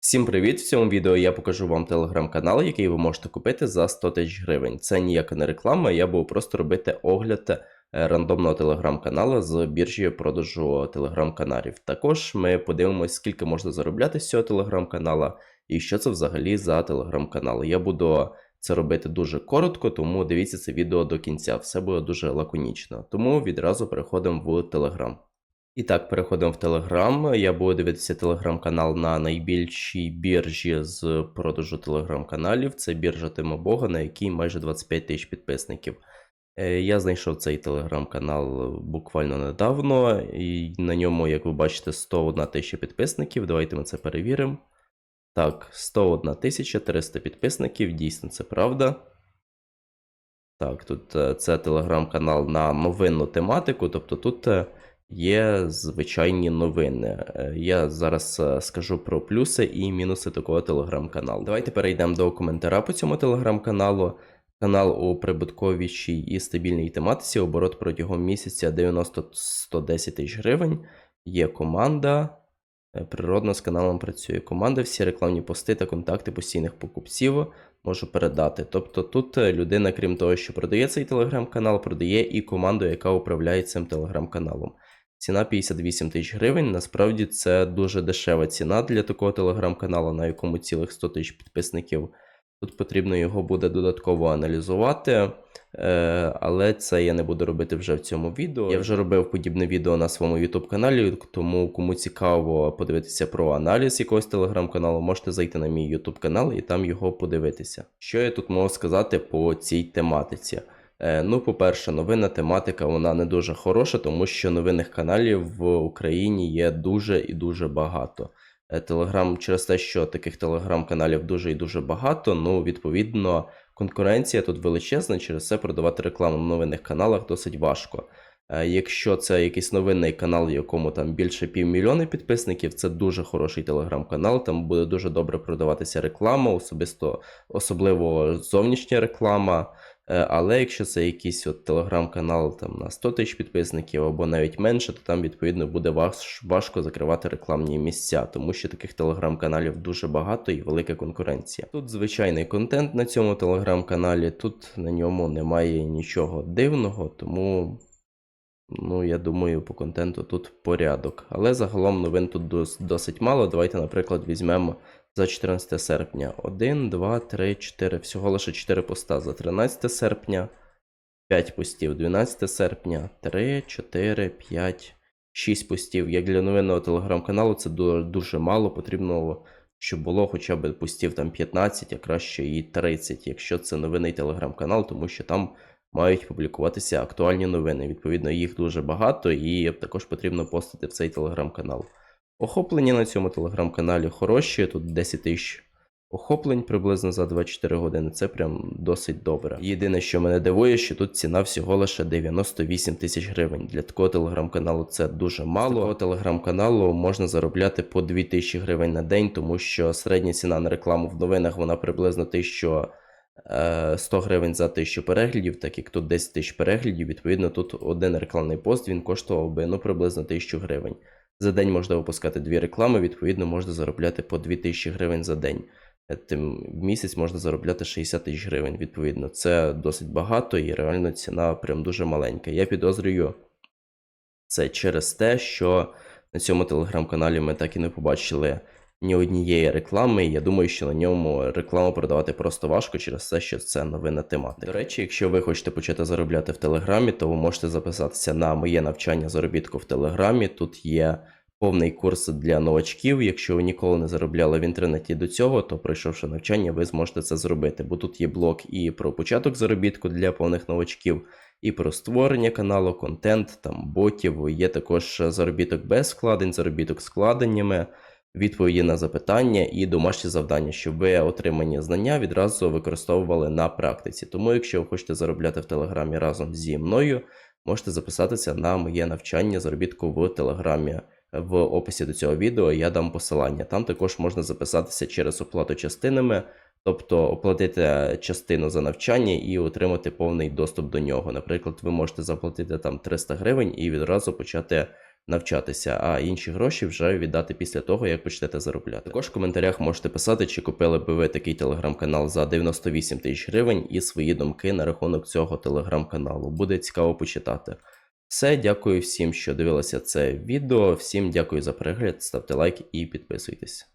Всім привіт! В цьому відео я покажу вам телеграм-канал, який ви можете купити за 100 тисяч гривень. Це ніяка не реклама, я буду просто робити огляд е, рандомного телеграм-каналу з біржі продажу телеграм-каналів. Також ми подивимося, скільки можна заробляти з цього телеграм-канала і що це взагалі за телеграм-канал. Я буду це робити дуже коротко, тому дивіться це відео до кінця. Все буде дуже лаконічно. Тому відразу переходимо в телеграм. І так, переходимо в Телеграм. Я буду дивитися телеграм-канал на найбільшій біржі з продажу телеграм-каналів. Це біржа Тима Бога, на якій майже 25 тисяч підписників. Е, Я знайшов цей телеграм-канал буквально недавно, і на ньому, як ви бачите, 101 тисяча підписників. Давайте ми це перевіримо. Так, 101 тисяча 300 підписників, дійсно це правда. Так, тут е, це телеграм-канал на новинну тематику, тобто тут е, є звичайні новини. Е, Я зараз е, скажу про плюси і мінуси такого телеграм-каналу. Давайте перейдемо до коментаря по цьому телеграм-каналу. Канал у прибутковішій і стабільній тематиці, оборот протягом місяця 90-110 тисяч гривень. Є команда. Е, Природно з каналом працює команда, всі рекламні пости та контакти постійних покупців можу передати. Тобто тут людина, крім того, що продає цей телеграм-канал, продає і команду, яка управляє цим телеграм-каналом. Ціна 58 тисяч гривень. Насправді це дуже дешева ціна для такого телеграм-каналу, на якому цілих 100 тисяч підписників. Тут потрібно його буде додатково аналізувати, е, але це я не буду робити вже в цьому відео. Я вже робив подібне відео на своєму YouTube каналі, тому кому цікаво подивитися про аналіз якогось телеграм-каналу, можете зайти на мій YouTube канал і там його подивитися. Що я тут можу сказати по цій тематиці? Е, Ну, по-перше, новинна тематика вона не дуже хороша, тому що новинних каналів в Україні є дуже і дуже багато. Телеграм через те, що таких телеграм-каналів дуже і дуже багато. Ну, відповідно, конкуренція тут величезна, через це продавати рекламу на новинних каналах досить важко. Е, Якщо це якийсь новинний канал, якому там більше півмільйони підписників, це дуже хороший телеграм-канал. Там буде дуже добре продаватися реклама, особисто особливо зовнішня реклама. Е, Але якщо це якийсь от телеграм-канал там на 100 тисяч підписників або навіть менше, то там відповідно буде важ- важко закривати рекламні місця, тому що таких телеграм-каналів дуже багато і велика конкуренція. Тут звичайний контент на цьому телеграм-каналі, тут на ньому немає нічого дивного, тому. Ну, я думаю, по контенту тут порядок. Але загалом новин тут досить мало. Давайте, наприклад, візьмемо за 14 серпня. 1, 2, 3, 4. Всього лише 4 поста за 13 серпня. 5 постів 12 серпня. 3, 4, 5, 6 постів. Як для новинного телеграм-каналу, це дуже мало. Потрібно, щоб було хоча б постів там 15, а краще і 30, якщо це новинний телеграм-канал, тому що там мають публікуватися актуальні новини. Відповідно, їх дуже багато, і також потрібно постити в цей телеграм-канал. Охоплення на цьому телеграм-каналі хороші, тут 10 тисяч охоплень приблизно за 24 години. Це прям досить добре. Єдине, що мене дивує, що тут ціна всього лише 98 тисяч гривень. Для такого телеграм-каналу це дуже мало. З такого телеграм-каналу можна заробляти по 2000 гривень на день, тому що середня ціна на рекламу в новинах вона приблизно 1000 е, 100 гривень за 1000 переглядів, так як тут 10 тисяч переглядів, відповідно, тут один рекламний пост він коштував би ну, приблизно 1000 гривень. За день можна випускати дві реклами, відповідно, можна заробляти по 2000 гривень за день. Е, Тим в місяць можна заробляти 60 тисяч гривень, відповідно. Це досить багато і реально ціна прям дуже маленька. Я підозрюю це через те, що на цьому телеграм-каналі ми так і не побачили ні однієї реклами. Я думаю, що на ньому рекламу продавати просто важко через те, що це новинна тематика. До речі, якщо ви хочете почати заробляти в Телеграмі, то ви можете записатися на моє навчання заробітку в Телеграмі. Тут є повний курс для новачків. Якщо ви ніколи не заробляли в інтернеті до цього, то пройшовши навчання, ви зможете це зробити. Бо тут є блок і про початок заробітку для повних новачків. І про створення каналу, контент, там ботів, є також заробіток без вкладень, заробіток з вкладеннями, відповіді на запитання і домашні завдання, щоб ви отримані знання відразу використовували на практиці. Тому, якщо ви хочете заробляти в Телеграмі разом зі мною, можете записатися на моє навчання заробітку в Телеграмі. В описі до цього відео я дам посилання. Там також можна записатися через оплату частинами, тобто оплатити частину за навчання і отримати повний доступ до нього. Наприклад, ви можете заплатити там 300 гривень і відразу почати навчатися, а інші гроші вже віддати після того, як почнете заробляти. Також в коментарях можете писати, чи купили би ви такий телеграм-канал за 98 тисяч гривень і свої думки на рахунок цього телеграм-каналу. Буде цікаво почитати. Все, дякую всім, що дивилися це відео. Всім дякую за перегляд, ставте лайк і підписуйтесь.